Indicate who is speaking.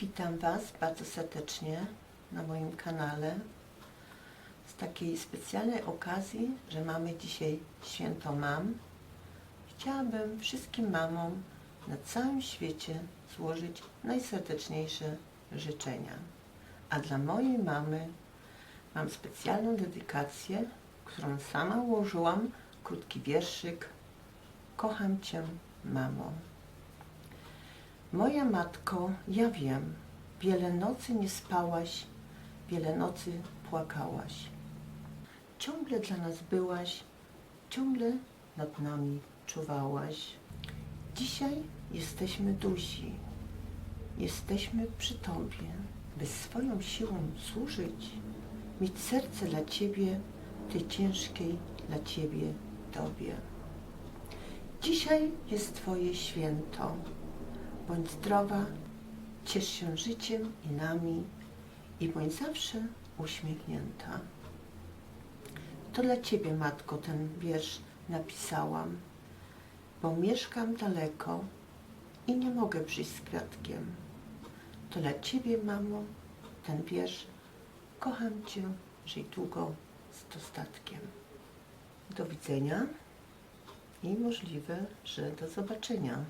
Speaker 1: Witam Was bardzo serdecznie na moim kanale z takiej specjalnej okazji, że mamy dzisiaj święto mam. Chciałabym wszystkim mamom na całym świecie złożyć najserdeczniejsze życzenia. A dla mojej mamy mam specjalną dedykację, którą sama ułożyłam, krótki wierszyk Kocham Cię, mamo. Moja matko, ja wiem, wiele nocy nie spałaś, wiele nocy płakałaś. Ciągle dla nas byłaś, ciągle nad nami czuwałaś. Dzisiaj jesteśmy duzi, jesteśmy przy Tobie, by swoją siłą służyć, mieć serce dla Ciebie, tej ciężkiej dla Ciebie dobie. Dzisiaj jest Twoje święto. Bądź zdrowa, ciesz się życiem i nami i bądź zawsze uśmiechnięta. To dla Ciebie, Matko, ten wiersz napisałam, bo mieszkam daleko i nie mogę przyjść z kwiatkiem. To dla Ciebie, mamo, ten wiersz. Kocham Cię, żyj długo z dostatkiem. Do widzenia i możliwe, że do zobaczenia.